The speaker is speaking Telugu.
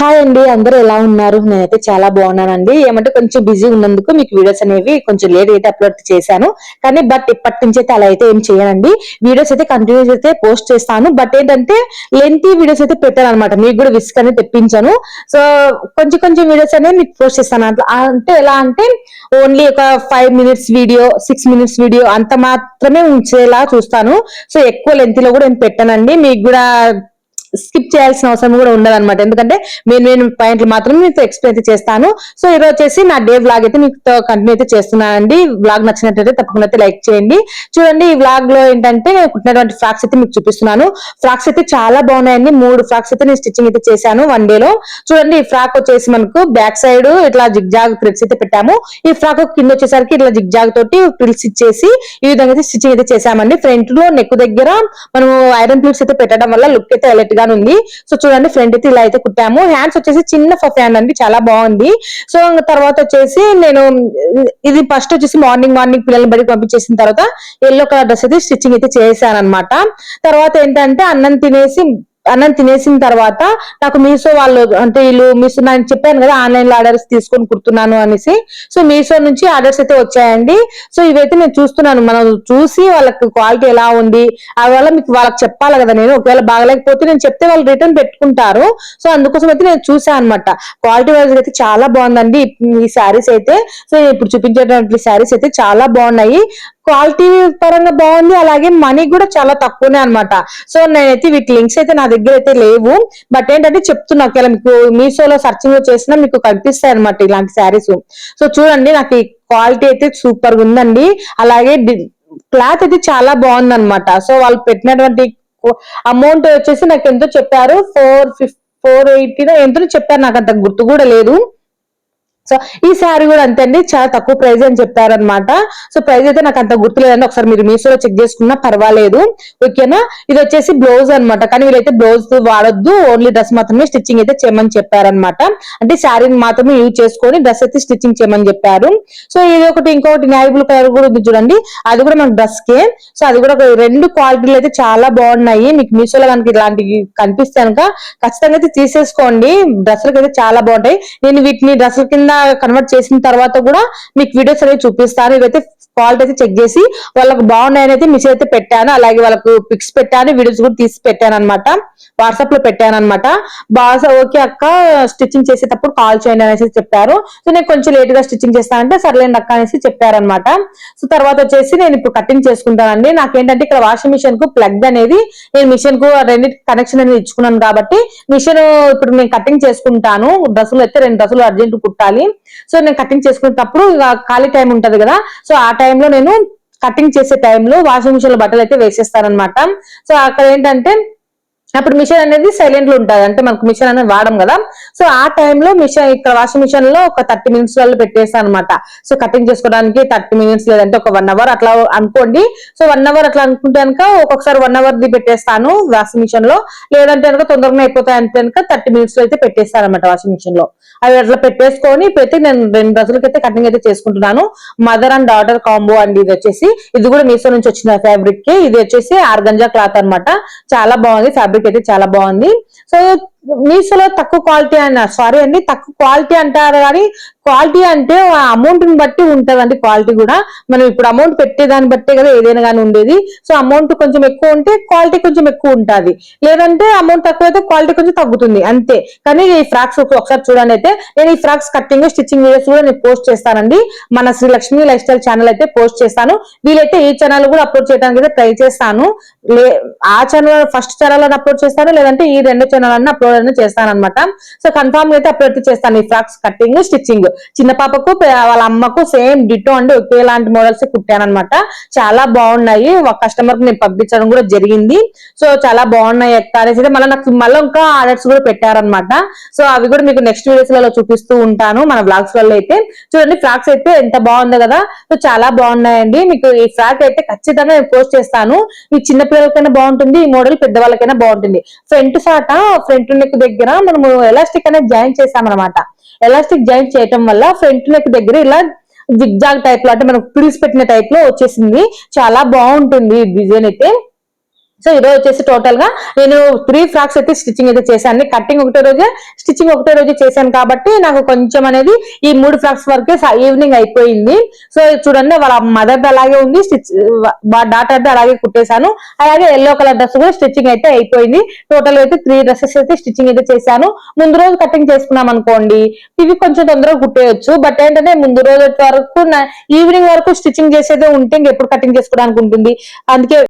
హాయ్ అండి అందరూ ఎలా ఉన్నారు? నేనైతే చాలా బాగున్నానండి. ఏమంటే కొంచెం బిజీ ఉన్నందుకు మీకు వీడియోస్ అనేవి కొంచెం లేట్ అయితే అప్లోడ్ చేశాను. కానీ బట్ ఇప్పటి నుంచి అయితే అలా అయితే ఏం చేయనండి. వీడియోస్ అయితే కంటిన్యూస్ అయితే పోస్ట్ చేస్తాను. బట్ ఏంటంటే లెంతీ వీడియోస్ అయితే పెట్టాను అనమాట మీకు కూడా విస్క్ అనేది తెప్పించాను. సో కొంచెం కొంచెం వీడియోస్ అనేవి మీకు పోస్ట్ చేస్తాను. అట్లా అంటే ఎలా అంటే ఓన్లీ ఒక five minutes video six minutes video అంత మాత్రమే ఉంచేలా చూస్తాను. సో ఎక్కువ లెంత్లో కూడా ఏం పెట్టానండి. మీకు కూడా స్కిప్ చేయాల్సిన అవసరం కూడా ఉండదు అనమాట ఎందుకంటే నేను నేను పాయింట్లు మాత్రం మీకు ఎక్స్ప్లెయిన్ అయితే చేస్తాను. సో ఇది వచ్చేసి నా డే వ్లాగ్ అయితే మీతో కంటిన్యూ అయితే చేస్తున్నానండి. వ్లాగ్ నచ్చినట్లయితే తప్పకుండా అయితే లైక్ చేయండి. చూడండి ఈ వ్లాగ్లో ఏంటంటే నేను కుట్టినటువంటి ఫ్రాక్స్ అయితే మీకు చూపిస్తున్నాను. ఫ్రాక్స్ అయితే చాలా బాగున్నాయండి. మూడు ఫ్రాక్స్ అయితే నేను స్టిచ్చింగ్ అయితే చేశాను వన్ డే లో. చూడండి ఈ ఫ్రాక్ వచ్చేసి మనకు బ్యాక్ సైడ్ ఇట్లా జిగ్ జాగ్ అయితే పెట్టాము. ఈ ఫ్రాక్ కింద వచ్చేసరికి ఇట్లా జిగ్ జాగ్ తోటి ప్రిల్స్ ఇచ్చేసి ఈ విధంగా అయితే స్టిచ్చింగ్ అయితే చేశామండి. ఫ్రంట్లో నెక్ దగ్గర మనం ఐరన్ ప్లేట్స్ అయితే పెట్టడం వల్ల లుక్ అయితే హైలైట్ గా ఉంది. సో చూడండి ఫ్రంట్ అయితే ఇలా అయితే కుట్టాము. హ్యాండ్స్ వచ్చేసి చిన్న ఫఫ్ హ్యాండ్ అండి చాలా బాగుంది. సో తర్వాత వచ్చేసి నేను ఇది ఫస్ట్ వచ్చేసి మార్నింగ్ మార్నింగ్ పిల్లల్ని బడికి పంపించేసిన తర్వాత ఎల్లో కలర్ డ్రెస్ అయితే స్టిచ్చింగ్ అయితే చేశాను అనమాట తర్వాత ఏంటంటే అన్నం తినేసి అన్నం తినేసిన తర్వాత నాకు మీషో వాళ్ళు అంటే వీళ్ళు మీషో నేను చెప్పాను కదా ఆన్లైన్లో ఆర్డర్స్ తీసుకొని కుడుతున్నాను అనేసి. సో మీషో నుంచి ఆర్డర్స్ అయితే వచ్చాయండి. సో ఇవైతే నేను చూస్తున్నాను. మనం చూసి వాళ్ళకి క్వాలిటీ ఎలా ఉంది వల్ల మీకు వాళ్ళకి చెప్పాలి కదా నేను. ఒకవేళ బాగలేకపోతే నేను చెప్తే వాళ్ళు రిటర్న్ పెట్టుకుంటారు. సో అందుకోసం అయితే నేను చూసాను అనమాట క్వాలిటీ వైజ్ అయితే చాలా బాగుందండి ఈ శారీస్ అయితే. సో ఇప్పుడు చూపించేటువంటి శారీస్ అయితే చాలా బాగున్నాయి. క్వాలిటీ పరంగా బాగుంది అలాగే మనీ కూడా చాలా తక్కువనే అనమాట సో నేనైతే వీటి లింక్స్ అయితే నా దగ్గర అయితే లేవు. బట్ ఏంటంటే చెప్తున్నా ఒకవేళ మీకు మీషోలో సర్చింగ్ చేసినా మీకు కనిపిస్తాయి అనమాట ఇలాంటి శారీస్. సో చూడండి నాకు ఈ క్వాలిటీ అయితే సూపర్గా ఉందండి. అలాగే క్లాత్ అయితే చాలా బాగుంది అనమాట సో వాళ్ళు పెట్టినటువంటి అమౌంట్ వచ్చేసి నాకు ఎంతో చెప్పారు. ఫోర్ ఫిఫ్ ఫోర్ ఎయిటీనో ఎంతో చెప్పారు. నాకు అంత గుర్తు కూడా లేదు. సో ఈ శారీ కూడా అంతే అండి చాలా తక్కువ ప్రైస్ అని చెప్పారనమాట సో ప్రైస్ అయితే నాకు అంత గుర్తులేదండి. ఒకసారి మీరు మీషోలో చెక్ చేసుకున్నా పర్వాలేదు. ఓకేనా? ఇది వచ్చేసి బ్లౌజ్ అనమాట కానీ వీళ్ళైతే బ్లౌజ్ వాడొద్దు. ఓన్లీ డ్రెస్ మాత్రమే స్టిచ్చింగ్ అయితే చేయమని చెప్పారనమాట అంటే శారీని మాత్రమే యూజ్ చేసుకొని డ్రెస్ అయితే స్టిచ్చింగ్ చేయమని చెప్పారు. సో ఇది ఒకటి ఇంకొకటి న్యాయబుల్ కలర్ కూడా ఉంది చూడండి. అది కూడా మనకు డ్రెస్ కే సో అది కూడా రెండు క్వాలిటీలు అయితే చాలా బాగున్నాయి. మీకు మీషోలో కనుక ఇలాంటివి కనిపిస్తే కనుక ఖచ్చితంగా అయితే తీసేసుకోండి. డ్రెస్సులకి అయితే చాలా బాగుంటాయి. నేను వీటిని డ్రెస్సుల కింద కన్వర్ట్ చేసిన తర్వాత కూడా మీకు వీడియోస్ అనేవి చూపిస్తాను. ఇవైతే క్వాలిటీ అయితే చెక్ చేసి వాళ్ళకి బాగున్నాయని అయితే మిస్ అయితే పెట్టాను. అలాగే వాళ్ళకు పిక్స్ పెట్టాను వీడియోస్ కూడా తీసి పెట్టాను అనమాట వాట్సాప్లో పెట్టాను అనమాట బాగా ఓకే అక్క స్టిచ్చింగ్ చేసేటప్పుడు కాల్ చేయండి అనేసి చెప్పారు. సో నేను కొంచెం లేట్గా స్టిచ్చింగ్ చేస్తానంటే సర్లేండి అక్క అనేసి చెప్పారనమాట సో తర్వాత వచ్చేసి నేను ఇప్పుడు కటింగ్ చేసుకుంటానండి. నాకేంటంటే ఇక్కడ వాషింగ్ మిషన్కు ప్లగ్ అనేది నేను మిషన్కు రెండింటి కనెక్షన్ అనేది ఇచ్చుకున్నాను కాబట్టి మిషన్ ఇప్పుడు నేను కటింగ్ చేసుకుంటాను. డ్రెస్సులు అయితే రెండు డ్రెస్సులు అర్జెంట్ కుట్టాలి. సో నేను కటింగ్ చేసుకునేటప్పుడు ఖాళీ టైం ఉంటది కదా సో ఆ టైంలో నేను కటింగ్ చేసే టైంలో వాషింగ్ మిషన్లో బట్టలు అయితే వేసేస్తానమాట సో అక్కడ ఏంటంటే అప్పుడు మిషన్ అనేది సైలెంట్లో ఉంటుంది. అంటే మనకు మిషన్ అనేది వాడడం కదా. సో ఆ టైంలో మిషన్ ఇక్కడ వాషింగ్ మిషన్లో ఒక థర్టీ మినిట్స్ వల్ల పెట్టేస్తాను అనమాట సో కటింగ్ చేసుకోవడానికి థర్టీ మినిట్స్ లేదంటే ఒక వన్ అవర్ అట్లా అనుకోండి. సో వన్ అవర్ అట్లా అనుకుంటే కనుక ఒక్కొక్కసారి వన్ అవర్ ది పెట్టేస్తాను వాషింగ్ మిషన్లో. లేదంటే కనుక తొందరగా అయిపోతాయి అంటే కనుక థర్టీ మినిట్స్లో అయితే పెట్టేస్తాను అనమాట వాషింగ్ మిషన్లో. అవి అట్లా పెట్టేసుకొని పెట్టి నేను రెండు రోజులకైతే కటింగ్ అయితే చేసుకుంటున్నాను. మదర్ అండ్ డాటర్ కాంబో అండి ఇది వచ్చేసి. ఇది కూడా మీసో నుంచి వచ్చిన ఫ్యాబ్రిక్కి. ఇది వచ్చేసి ఆర్గంజా క్లాత్ అనమాట చాలా బాగుంది. ఫ్యాబ్రిక్ అయితే చాలా బాగుంది. సో మీషోలో తక్కువ క్వాలిటీ అన్న సారీ అండి తక్కువ క్వాలిటీ అంటారు కానీ క్వాలిటీ అంటే అమౌంట్ని బట్టి ఉంటదండి క్వాలిటీ కూడా. మనం ఇప్పుడు అమౌంట్ పెట్టేదాన్ని బట్టే కదా ఏదైనా కానీ ఉండేది. సో అమౌంట్ కొంచెం ఎక్కువ ఉంటే క్వాలిటీ కొంచెం ఎక్కువ ఉంటుంది. లేదంటే అమౌంట్ తక్కువ అయితే క్వాలిటీ కొంచెం తగ్గుతుంది అంతే. కానీ ఈ ఫ్రాక్స్ ఒకసారి చూడండి అయితే నేను ఈ ఫ్రాక్స్ కట్టింగ్ స్టిచ్చింగ్ వీడియోస్ కూడా నేను పోస్ట్ చేస్తానండి. మన Shri Lakshmi life style channel అయితే పోస్ట్ చేస్తాను. వీలైతే ఈ ఛానల్ కూడా అప్లోడ్ చేయడానికి అయితే ట్రై చేస్తాను. ఆ ఛానల్ ఫస్ట్ ఛానల్ అప్లోడ్ చేస్తాను లేదంటే ఈ రెండు ఛానల్ అన్న అప్లోడ్ అనేది చేస్తానమాట సో కన్ఫామ్ అయితే అప్లోడ్ చేస్తాను ఈ ఫ్రాక్స్ కటింగ్ స్టిచ్చింగ్ చిన్న పాపకు వాళ్ళ అమ్మకు సేమ్ డిటో అండి ఒకేలాంటి మోడల్స్ కుట్టాను అనమాట చాలా బాగున్నాయి. ఒక కస్టమర్కి నేను పంపించడం కూడా జరిగింది. సో చాలా బాగున్నాయి ఎక్క అనేసి మళ్ళీ నాకు మళ్ళీ ఇంకా ఆర్డర్స్ కూడా పెట్టారనమాట సో అవి కూడా మీకు నెక్స్ట్ వీడియోస్లలో చూపిస్తూ ఉంటాను మన బ్లాగ్స్లలో అయితే. చూడండి ఫ్రాక్స్ అయితే ఎంత బాగుందో కదా. సో చాలా బాగున్నాయండి. మీకు ఈ ఫ్రాక్ అయితే ఖచ్చితంగా నేను పోస్ట్ చేస్తాను. ఈ చిన్న పిల్లలకైనా బాగుంటుంది ఈ మోడల్ పెద్దవాళ్ళకైనా బాగుంటుంది. ఫ్రంట్ సాట ఫ్రంట్ నెక్ దగ్గర మనము ఎలాస్టిక్ అనేది జాయిన్ చేసామన్నమాట ఎలాస్టిక్ జాయిన్ చేయటం వల్ల ఫ్రంట్ నెక్ దగ్గర ఇలా జిగ్జాగ్ టైప్లో అంటే మనకు పిలిచి పెట్టిన టైప్లో వచ్చేసింది. చాలా బాగుంటుంది డిజైన్ అయితే. సో ఈ రోజు వచ్చేసి టోటల్గా నేను త్రీ ఫ్రాక్స్ అయితే స్టిచ్చింగ్ అయితే చేశాను. కటింగ్ ఒకటే రోజే స్టిచ్చింగ్ ఒకటే రోజు చేశాను కాబట్టి నాకు కొంచెం అనేది ఈ మూడు ఫ్రాక్స్ వరకే ఈవినింగ్ అయిపోయింది. సో చూడండి వాళ్ళ మదర్ అలాగే ఉంది స్టిచ్ డాటర్ది అలాగే కుట్టేశాను. అలాగే ఎల్లో కలర్ డ్రెస్ కూడా స్టిచ్చింగ్ అయితే అయిపోయింది. టోటల్ అయితే త్రీ డ్రెస్సెస్ అయితే స్టిచ్చింగ్ అయితే చేశాను. ముందు రోజు కటింగ్ చేసుకున్నాం అనుకోండి ఇవి కొంచెం తొందరగా కుట్టేయచ్చు. బట్ ఏంటంటే ముందు రోజు వరకు ఈవినింగ్ వరకు స్టిచ్చింగ్ చేసేదే ఉంటే ఇంకెప్పుడు కటింగ్ చేసుకోవడానికి ఉంటుంది. అందుకే